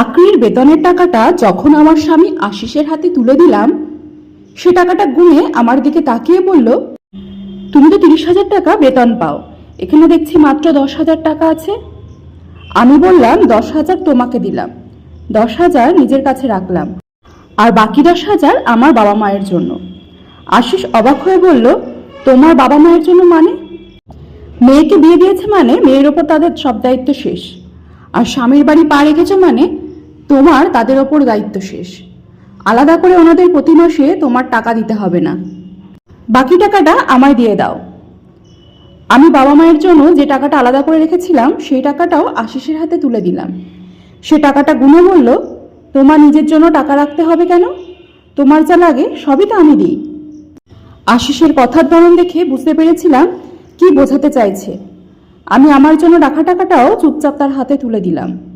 চাকরির বেতনের টাকাটা যখন আমার স্বামী আশিসের হাতে তুলে দিলাম, সে টাকাটা গুনে আমার দিকে তাকিয়ে বলল, তুমি তো তিরিশ হাজার টাকা বেতন পাও, এখানে দেখছি মাত্র দশ হাজার টাকা আছে। আমি বললাম, দশ হাজার তোমাকে দিলাম, দশ হাজার নিজের কাছে রাখলাম, আর বাকি দশ হাজার আমার বাবা মায়ের জন্য। আশিস অবাক হয়ে বলল, তোমার বাবা মায়ের জন্য মানে? মেয়েকে বিয়ে দিয়েছে মানে মেয়ের ওপর তাদের সব দায়িত্ব শেষ, আর স্বামীর বাড়ি পা রেখেছ মানে তোমার তাদের ওপর দায়িত্ব শেষ। আলাদা করে ওনাদের প্রতি মাসে তোমার টাকা দিতে হবে না। বাকি টাকাটা আমায় দিয়ে দাও। আমি বাবা মায়ের জন্য যে টাকাটা আলাদা করে রেখেছিলাম, সেই টাকাটাও আশিসের হাতে তুলে দিলাম। সে টাকাটা গুনে বলল তোমার নিজের জন্য টাকা রাখতে হবে কেন? তোমার যা লাগে সবই তো আমি দিই। আশিসের কথার ধরন দেখে বুঝতে পেরেছিলাম কি বোঝাতে চাইছে। আমি আমার জন্য রাখা টাকাটাও চুপচাপ তার হাতে তুলে দিলাম।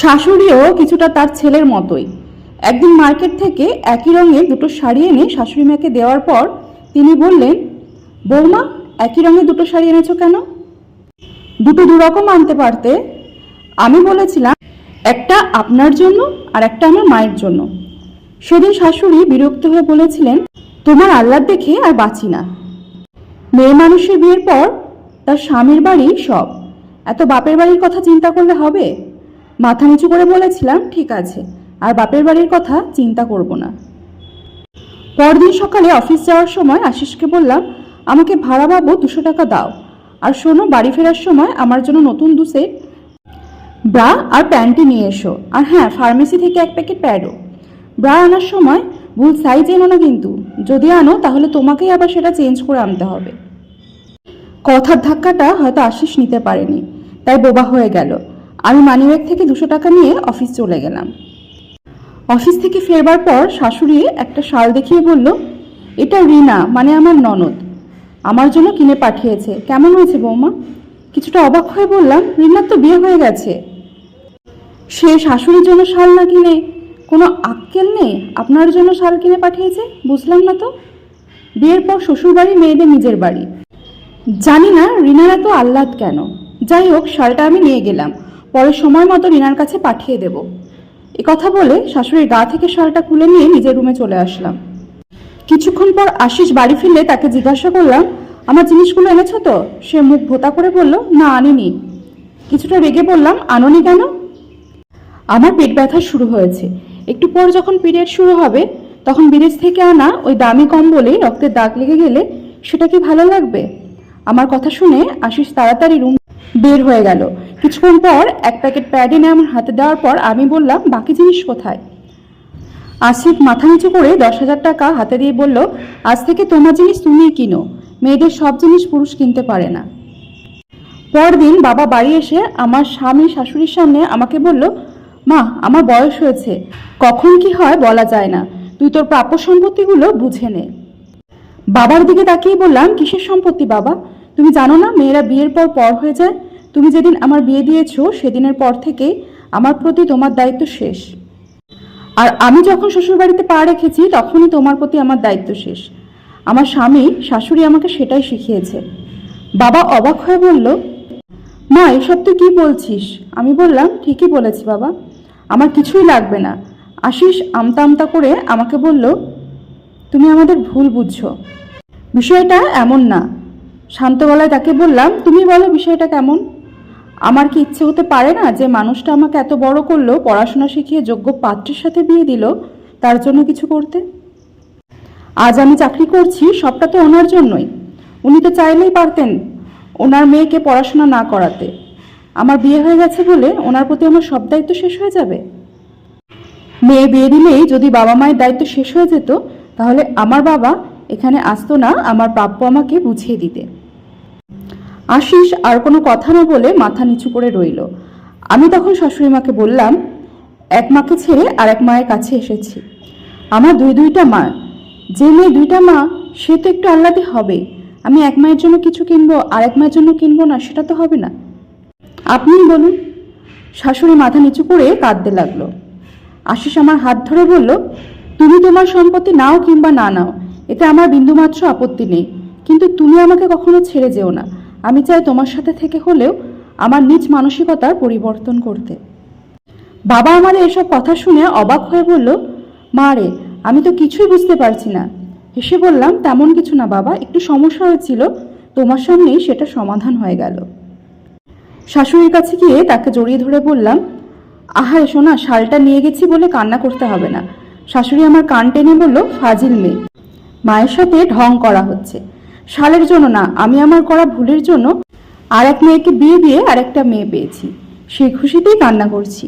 শাশুড়িও কিছুটা তার ছেলের মতোই। একদিন মার্কেট থেকে একই রঙের দুটো শাড়ি এনে শাশুড়ি মাকে দেওয়ার পর তিনি বললেন, বৌমা, একই রঙের দুটো শাড়ি এনেছো কেন? দুটো দুরকম আনতে পারতে। আমি বলেছিলাম, একটা আপনার জন্য আর একটা আমার মায়ের জন্য। সেদিন শাশুড়ি বিরক্ত হয়ে বলেছিলেন, তোমার আহ্লাদ দেখে আর বাঁচি না। মেয়ে মানুষের বিয়ের পর তার স্বামীর বাড়ি সব। এত বাপের বাড়ির কথা চিন্তা করলে হবে? মাথা নিচু করে বলেছিলাম, ঠিক আছে, আর বাপের বাড়ির কথা চিন্তা করব না। পরদিন সকালে অফিস যাওয়ার সময় আশিসকে বললাম, আমাকে ভাড়া বাবু দুশো টাকা দাও, আর শোনো, বাড়ি ফেরার সময় আমার জন্য নতুন দু সেট ব্রা আর প্যান্টি নিয়ে এসো, আর হ্যাঁ ফার্মেসি থেকে এক প্যাকেট প্যাডও ব্রা আনার সময়, ভুল সাইজ এনো না কিন্তু, যদি আনো তাহলে তোমাকেই আবার সেটা চেঞ্জ করে আনতে হবে। কথার ধাক্কাটা হয়তো আশিস নিতে পারেনি, তাই বোবা হয়ে গেল। আমি মানিব্যাগ থেকে দুশো টাকা নিয়ে অফিস চলে গেলাম। অফিস থেকে ফেরবার পর শাশুড়ি একটা শাল দেখিয়ে বলল, এটা রিনা মানে আমার ননদ। আমার জন্য কিনে পাঠিয়েছে। কেমন হয়েছে বৌমা? কিছুটা অবাক হয়ে বললাম, রিনার তো বিয়ে হয়ে গেছে। সে শাশুড়ির জন্য শাল না কিনে, কোনো আক্কেল নেই আপনার জন্য শাল কিনে পাঠিয়েছে? বুঝলাম না তো? বিয়ের পর শ্বশুর বাড়ি মেয়েদের নিজের বাড়ি। জানি না রিনার এত আহ্লাদ কেন। যাই হোক, শালটা আমি নিয়ে গেলাম। পরে সময় মতো রিনার কাছে পাঠিয়ে দেব। কথা বলে শাশুড়ির গা থেকে শালটা খুলে নিয়ে নিজের রুমে চলে আসলাম। কিছুক্ষণ পর আশিস বাড়ি ফিরলে তাকে জিজ্ঞাসা করলাম, আমার জিনিসগুলো এনেছো তো? সে মুখ ভোতা করে বলল, না, আনিনি। কিছুটা রেগে বললাম, আনোনি কেন? আমার পেট ব্যথা শুরু হয়েছে। একটু পর যখন পিরিয়ড শুরু হবে, তখন বিদেশ থেকে আনা ওই দামি কম্বলে রক্তের দাগ লেগে গেলে সেটা কি ভালো লাগবে? আমার কথা শুনে আশিস তাড়াতাড়ি রুম বের হয়ে গেল। কিছুক্ষণ পর এক প্যাকেট প্যাড এনে আমার হাতে দেওয়ার পর আমি বললাম, বাকি জিনিস কোথায়? আসিফ মাথা নিচু করে দশ হাজার টাকা হাতে দিয়ে বলল, আজ থেকে তোমার জিনিস তুমিই কিনো। মেয়েদের সব জিনিস পুরুষ কিনতে পারে না। পরদিন বাবা বাড়ি এসে আমার স্বামী শাশুড়ির সামনে আমাকে বলল, মা, আমার বয়স হয়েছে। কখন কি হয় বলা যায় না। তুই তোর প্রাপ্য সম্পত্তিগুলো বুঝে নে। বাবার দিকে তাকিয়ে বললাম, কিসের সম্পত্তি বাবা? তুমি জানো না মেয়েরা বিয়ের পর পর হয়ে যায়? তুমি যেদিন আমার বিয়ে দিয়েছ, সেদিনের পর থেকে আমার প্রতি তোমার দায়িত্ব শেষ। আর আমি যখন শ্বশুরবাড়িতে পা রেখেছি, তখনই তোমার প্রতি আমার দায়িত্ব শেষ। আমার স্বামী, শাশুড়ি আমাকে সেটাই শিখিয়েছে। বাবা অবাক হয়ে বলল, মা, এসব তুই কী বলছিস? আমি বললাম, ঠিকই বলেছি বাবা। আমার কিছুই লাগবে না। আশিস আমতা আমতা করে আমাকে বলল, তুমি আমাদের ভুল বুঝছ। বিষয়টা এমন না। শান্ত গলায় তাকে বললাম, তুমি বলো বিষয়টা কেমন? আমার কি ইচ্ছে হতে পারে না যে মানুষটা আমাকে এত বড় করল, পড়াশোনা শিখিয়ে যোগ্য পাত্রের সাথে বিয়ে দিল, তার জন্য কিছু করতে? আজ আমি চাকরি করছি, সবটা তো ওনার জন্যই। উনি তো চাইলেই পারতেন ওনার মেয়েকে পড়াশোনা না করাতে। আমার বিয়ে হয়ে গেছে বলে ওনার প্রতি আমার সব দায়িত্ব শেষ হয়ে যাবে? মেয়ে বিয়ে দিলেই যদি বাবা মায়ের দায়িত্ব শেষ হয়ে যেত, তাহলে আমার বাবা এখানে আসতো না, আমার প্রাপ্য আমাকে বুঝিয়ে দিতে। আশিস আর কোনো কথা না বলে মাথা নিচু করে রইল। আমি তখন শাশুড়ি মাকে বললাম, এক মাকে ছেড়ে আর এক মায়ের কাছে এসেছি। আমার দুই দুইটা মা, যে মেয়ে দুইটা মা, সে তো একটু আহ্লাদে হবে। আমি এক মায়ের জন্য কিছু কিনবো আর এক মায়ের জন্য কিনবো না, সেটা তো হবে না। আপনিই বলুন। শাশুড়ি মাথা নিচু করে কাঁদতে লাগল। আশিস আমার হাত ধরে বলল, তুমি তোমার সম্পত্তি নাও কিংবা না নাও, এতে আমার বিন্দুমাত্র আপত্তি নেই। কিন্তু তুমি আমাকে কখনো ছেড়ে যেও না। আমি চাই তোমার সাথে থেকে হলেও আমার নিজ মানসিকতার পরিবর্তন করতে। বাবা আমাদের এসব কথা শুনে অবাক হয়ে বলল, মা রে, আমি তো কিছুই বুঝতে পারছি না। হেসে বললাম, তেমন কিছু না বাবা, একটু সমস্যা হয়েছিল, তোমার সামনেই সেটা সমাধান হয়ে গেল। শাশুড়ির কাছে গিয়ে তাকে জড়িয়ে ধরে বললাম আহা এসো না শালটা নিয়ে গেছি বলে কান্না করতে হবে না। শাশুড়ি আমার কান টেনে বলল, ফাজিল মেয়ে। মায়ের সাথে ঢং করা হচ্ছে। শালের জন্য না, আমি আমার করা ভুলের জন্য আর এক মেয়েকে বিয়ে দিয়ে আর একটা মেয়ে পেয়েছি। সেই খুশিতেই কান্না করছি।